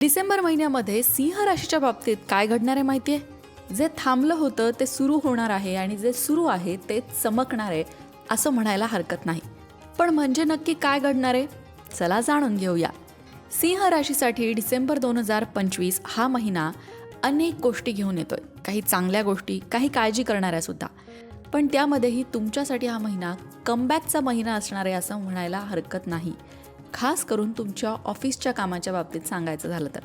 डिसेंबर महिन्यामध्ये सिंह राशीच्या बाबतीत काय घडणार आहे माहिती आहे जे थांबलं होतं ते सुरू होणार आहे आणि जे सुरू आहे ते चमकणार आहे असं म्हणायला हरकत नाही. पण म्हणजे नक्की काय घडणार आहे? चला जाणून घेऊया. सिंह राशीसाठी डिसेंबर दोन हजार पंचवीस हा महिना अनेक गोष्टी घेऊन येतोय. काही चांगल्या गोष्टी काही काळजी करणाऱ्या सुद्धा. पण त्यामध्येही तुमच्यासाठी हा महिना कमबॅकचा महिना असणार आहे असं म्हणायला हरकत नाही. खास करून तुमच्या ऑफिसच्या कामाच्या बाबतीत सांगायचं झालं तर.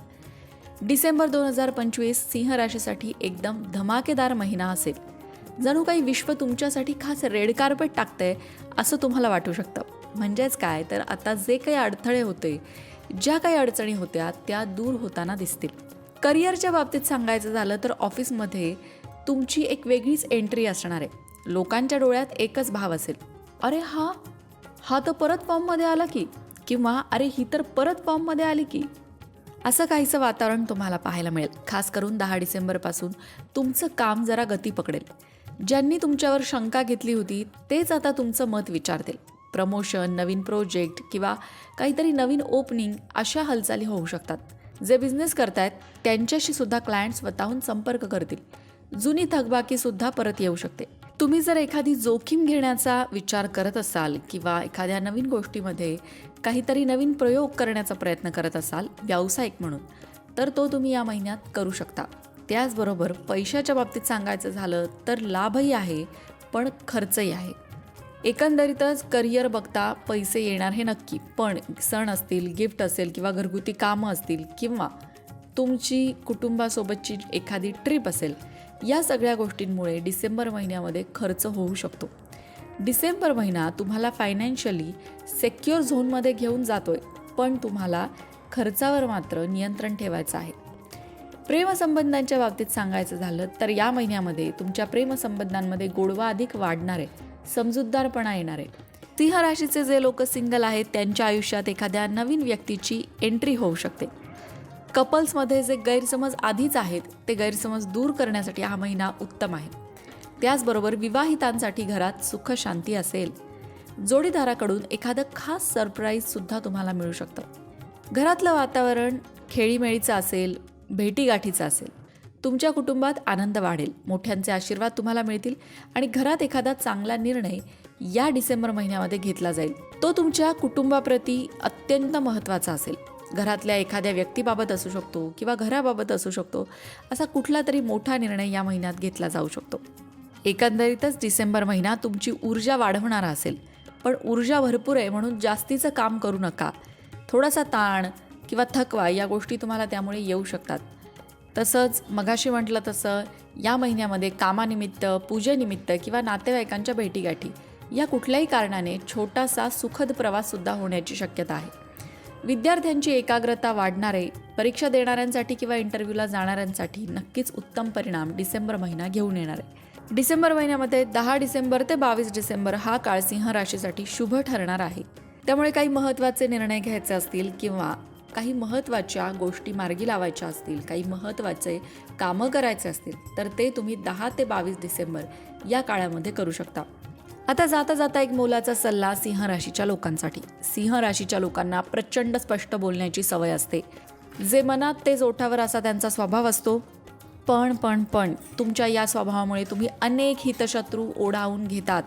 डिसेंबर दोन हजार पंचवीस सिंह राशीसाठी एकदम धमाकेदार महिना असेल. जणू काही विश्व तुमच्यासाठी खास रेड कार्पेट टाकतंय असं तुम्हाला वाटू शकतं. म्हणजेच काय? तर आता जे काही अडथळे होते ज्या काही अडचणी होत्या त्या दूर होताना दिसतील. करिअरच्या बाबतीत सांगायचं झालं तर ऑफिसमध्ये तुमची एक वेगळीच एंट्री असणार आहे. लोकांच्या डोळ्यात एकच भाव असेल. अरे हा? हा तर परत फॉर्ममध्ये आला की? किंवा अरे ही तर परत फॉर्ममध्ये आली की? असं काहीचं वातावरण तुम्हाला पाहायला मिळेल. खास करून दहा डिसेंबरपासून तुमचं काम जरा गती पकडेल. ज्यांनी तुमच्यावर शंका घेतली होती तेच आता तुमचं मत विचारतील. प्रमोशन नवीन प्रोजेक्ट किंवा काहीतरी नवीन ओपनिंग अशा हालचाली होऊ शकतात. जे बिझनेस करतायत त्यांच्याशी सुद्धा क्लायंट स्वतःहून संपर्क करतील. जुनी थकबाकी सुद्धा परत येऊ शकते. तुम्ही जर एखादी जोखीम घेण्याचा विचार करत असाल किंवा एखाद्या नवीन गोष्टीमध्ये काहीतरी नवीन प्रयोग करण्याचा प्रयत्न करत असाल व्यावसायिक म्हणून तर तो तुम्ही या महिन्यात करू शकता. त्याचबरोबर पैशाच्या बाबतीत सांगायचं झालं तर लाभही आहे पण खर्चही आहे. एकंदरीतच करिअर बघता पैसे येणार हे नक्की पण सण असतील गिफ्ट असेल किंवा घरगुती कामं असतील किंवा तुमची कुटुंबासोबतची एखादी ट्रिप असेल या सगळ्या गोष्टींमुळे डिसेंबर महिन्यामध्ये खर्च होऊ शकतो. डिसेंबर महिना तुम्हाला फायनान्शियली सेक्युअर झोनमध्ये घेऊन जातोय पण तुम्हाला खर्चावर मात्र नियंत्रण ठेवायचं आहे. प्रेमसंबंधांच्या बाबतीत सांगायचं झालं तर या महिन्यामध्ये तुमच्या प्रेमसंबंधांमध्ये गोडवा अधिक वाढणार आहे समजूतदारपणा येणार. आहे सिंह राशीचे जे लोक सिंगल आहेत त्यांच्या आयुष्यात एखाद्या नवीन व्यक्तीची एंट्री होऊ शकते. कपल्समध्ये जे गैरसमज आधीच आहेत ते गैरसमज दूर करण्यासाठी हा महिना उत्तम आहे. त्याचबरोबर विवाहितांसाठी घरात सुख शांती असेल. जोडीदाराकडून एखादं खास सरप्राईजसुद्धा तुम्हाला मिळू शकतं. घरातलं वातावरण खेळीमेळीचं असेल भेटीगाठीचं असेल तुमच्या कुटुंबात आनंद वाढेल मोठ्यांचे आशीर्वाद तुम्हाला मिळतील आणि घरात एखादा चांगला निर्णय या डिसेंबर महिन्यामध्ये घेतला जाईल. तो तुमच्या कुटुंबाप्रती अत्यंत महत्त्वाचा असेल. घरातल्या एखाद्या व्यक्तीबाबत असू शकतो किंवा घराबाबत असू शकतो असा कुठला तरी मोठा निर्णय या महिन्यात घेतला जाऊ शकतो. एकंदरीतच डिसेंबर महिना तुमची ऊर्जा वाढवणारा असेल. पण ऊर्जा भरपूर आहे म्हणून जास्तीचं काम करू नका. थोडासा ताण किंवा थकवा या गोष्टी तुम्हाला त्यामुळे येऊ शकतात. तसंच मगाशी म्हटलं तसं या महिन्यामध्ये कामानिमित्त पूजेनिमित्त किंवा नातेवाईकांच्या भेटीगाठी या कुठल्याही कारणाने छोटासा सुखद प्रवाससुद्धा होण्याची शक्यता आहे. विद्यार्थ्यांची एकाग्रता वाढणारे परीक्षा देणाऱ्यांसाठी किंवा इंटरव्ह्यूला जाणाऱ्यांसाठी नक्कीच उत्तम परिणाम डिसेंबर महिना घेऊन येणार आहे. डिसेंबर महिन्यामध्ये दहा डिसेंबर ते बावीस डिसेंबर हा काळ सिंह राशीसाठी शुभ ठरणार आहे. त्यामुळे काही महत्त्वाचे निर्णय घ्यायचे असतील किंवा काही महत्त्वाच्या गोष्टी मार्गी लावायच्या असतील काही महत्त्वाचे कामं करायचे असतील तर ते तुम्ही दहा ते बावीस डिसेंबर या काळामध्ये करू शकता. आता जाता जाता एक मोलाचा सल्ला सिंह राशीच्या लोकांसाठी. सिंह राशीच्या लोकांना प्रचंड स्पष्ट बोलण्याची सवय असते. जे मनात ते ओठावर असा त्यांचा स्वभाव असतो पण पण पण. तुमच्या या स्वभावामुळे तुम्ही अनेक हितशत्रू ओढावून घेतात.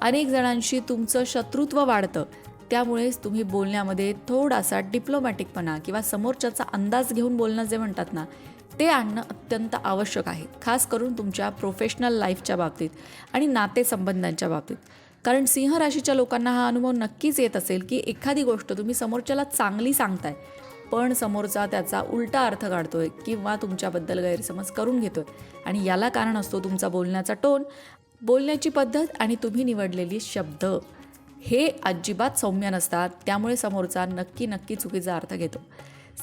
अनेक जणांशी तुमचं शत्रुत्व वाढतं. त्यामुळेच तुम्ही बोलण्यामध्ये थोडासा डिप्लोमॅटिकपणा किंवा समोरच्याचा अंदाज घेऊन बोलणं जे म्हणतात ना ते आणणं अत्यंत आवश्यक आहे. खास करून तुमच्या प्रोफेशनल लाईफच्या बाबतीत आणि नातेसंबंधांच्या बाबतीत. कारण सिंह राशीच्या लोकांना हा अनुभव नक्कीच येत असेल की एखादी गोष्ट तुम्ही समोरच्याला चांगली सांगताय. पण समोरचा त्याचा उलटा अर्थ काढतोय किंवा तुमच्याबद्दल गैरसमज करून घेतोय. आणि याला कारण असतो तुमचा बोलण्याचा टोन बोलण्याची पद्धत आणि तुम्ही निवडलेली शब्द. हे अजिबात सौम्य नसतात त्यामुळे समोरचा नक्की नक्की चुकीचा अर्थ घेतो.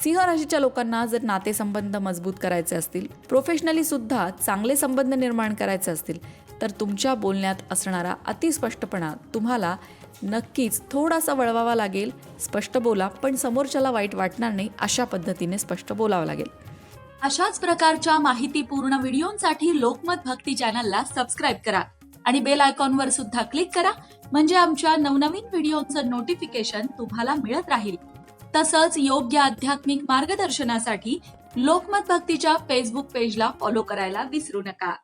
सिंह राशीच्या लोकांना जर नातेसंबंध मजबूत करायचे असतील प्रोफेशनली सुद्धा चांगले संबंध निर्माण करायचे असतील तर तुमच्या बोलण्यात असणारा अतिस्पष्टपणा तुम्हाला नक्कीच थोडासा वळवावा लागेल. स्पष्ट बोला पण समोरच्याला वाईट वाटणार नाही अशा पद्धतीने स्पष्ट बोलावं लागेल. अशाच प्रकारच्या माहितीपूर्ण व्हिडिओंसाठी लोकमत भक्ती चॅनलला सबस्क्राईब करा आणि बेल आयकॉनवर सुद्धा क्लिक करा म्हणजे आमच्या नवनवीन व्हिडिओचं नोटिफिकेशन तुम्हाला मिळत राहील. तसंच योग्य आध्यात्मिक मार्गदर्शनासाठी लोकमत भक्तीच्या फेसबुक पेजला फॉलो करायला विसरू नका.